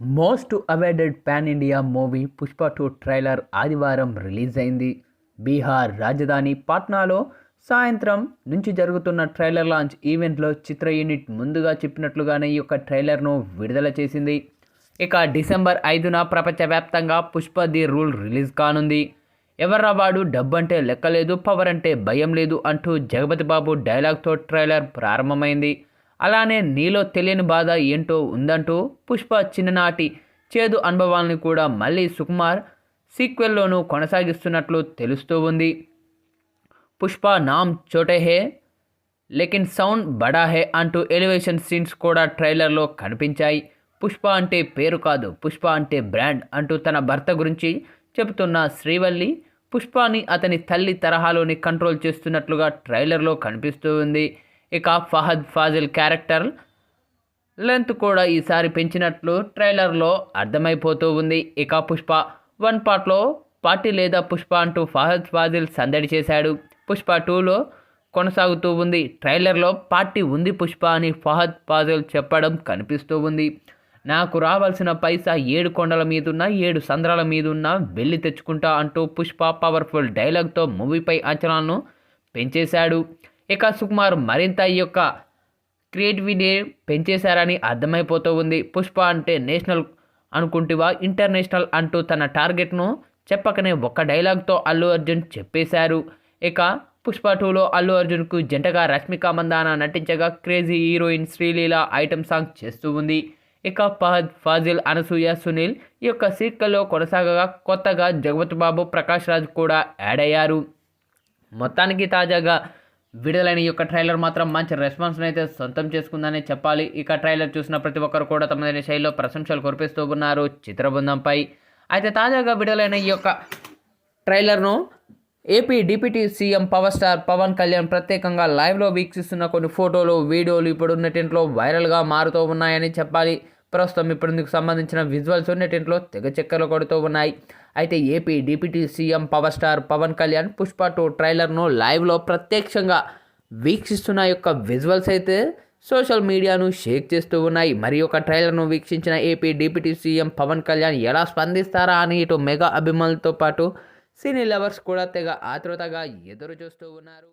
Most avoided pan India movie Pushpa two trailer ఆదివారం release అయింది. బీహార్ రాజధాని పాట్నాలో సాయంత్రం నుంచి జరుగుతున్న ట్రైలర్ లాంచ్ ఈవెంట్లో చిత్ర యూనిట్ ముందుగా చెప్పినట్లుగానే ఈ యొక్క ట్రైలర్ను విడుదల చేసింది. ఇక డిసెంబర్ ఐదున ప్రపంచవ్యాప్తంగా పుష్ప ది రూల్ రిలీజ్ కానుంది. ఎవర్రా వాడు డబ్బంటే లెక్కలేదు పవర్ అంటే భయం లేదు అంటూ జగపతి బాబు డైలాగ్తో ట్రైలర్ ప్రారంభమైంది. అలానే నీలో తెలియని బాధ ఏంటో ఉందంటూ పుష్ప చిన్ననాటి చేదు అనుభవాలను కూడా మళ్ళీ సుకుమార్ సీక్వెల్లోనూ కొనసాగిస్తున్నట్లు తెలుస్తూ ఉంది. పుష్ప నామ్ చోటే హే లెకిన్ సౌండ్ బడా హే అంటూ ఎలివేషన్ సీన్స్ కూడా ట్రైలర్లో కనిపించాయి. పుష్ప అంటే పేరు కాదు పుష్ప అంటే బ్రాండ్ అంటూ తన భర్త గురించి చెబుతున్న శ్రీవల్లి పుష్పాని అతని తల్లి తరహాలోని కంట్రోల్ చేస్తున్నట్లుగా ట్రైలర్లో కనిపిస్తూ ఉంది. ఇక ఫహద్ ఫాజిల్ క్యారెక్టర్ లెంత్ కూడా ఈసారి పెంచినట్లు ట్రైలర్లో అర్థమైపోతూ ఉంది. ఇక పుష్ప వన్ పార్ట్లో పార్టీ లేదా పుష్ప అంటూ ఫహద్ ఫాజిల్ సందడి చేశాడు. పుష్ప టూలో కొనసాగుతూ ఉంది. ట్రైలర్లో పార్టీ ఉంది పుష్ప అని ఫహద్ ఫాజిల్ చెప్పడం కనిపిస్తూ ఉంది. నాకు రావాల్సిన పైసా ఏడు కొండల మీదున్న ఏడు సంద్రాల మీదున్న వెళ్ళి తెచ్చుకుంటా అంటూ పుష్ప పవర్ఫుల్ డైలాగ్తో మూవీపై అంచనాలను పెంచేశాడు. ఇక సుకుమార్ మరింత ఈ యొక్క క్రియేటివిటీ పెంచేశారని అర్థమైపోతూ ఉంది. పుష్ప అంటే నేషనల్ అనుకుంటివా? ఇంటర్నేషనల్ అంటూ తన టార్గెట్ను చెప్పకనే ఒక్క డైలాగ్తో అల్లు అర్జున్ చెప్పేశారు. ఇక పుష్ప టూలో అల్లు అర్జున్కు జంటగా రష్మిక మందాన నటించగా crazy heroine Sreeleela item song చేస్తూ ఉంది. ఇక ఫహద్ ఫాజిల్ అనసూయ సునీల్ ఈ యొక్క సీట్లలో కొనసాగగా కొత్తగా జగపతి బాబు ప్రకాష్ రాజ్ కూడా యాడ్ అయ్యారు. మొత్తానికి తాజాగా విడుదలైన ఈ యొక్క ట్రైలర్ మాత్రం మంచి రెస్పాన్స్ని అయితే సొంతం చేసుకుందని చెప్పాలి. ఇక ట్రైలర్ చూసిన ప్రతి ఒక్కరు కూడా తమదైన శైలిలో ప్రశంసలు కురిపిస్తూ ఉన్నారు చిత్రబృందంపై. అయితే తాజాగా విడుదలైన ఈ యొక్క ట్రైలర్ను AP deputy CM power star Pawan Kalyan ప్రత్యేకంగా లైవ్లో వీక్షిస్తున్న కొన్ని ఫోటోలు వీడియోలు ఇప్పుడున్న టెంట్లో వైరల్గా మారుతూ ఉన్నాయని చెప్పాలి. ప్రస్తుతం ఇప్పుడు ఇందుకు సంబంధించిన విజువల్స్ నెటింట్లో తెగ చెక్కలు కొడుతూ ఉన్నాయి. అయితే AP deputy CM power star Pawan Kalyan Pushpa two ట్రైలర్ను లైవ్లో ప్రత్యక్షంగా వీక్షిస్తున్న యొక్క విజువల్స్ అయితే సోషల్ మీడియాను షేక్ చేస్తూ ఉన్నాయి. మరి ఒక ట్రైలర్ను వీక్షించిన AP deputy CM Pawan Kalyan ఎలా స్పందిస్తారా అని ఇటు మెగా అభిమానులతో పాటు సినీ లవర్స్ కూడా తెగ ఆతృతగా ఎదురు చూస్తూ ఉన్నారు.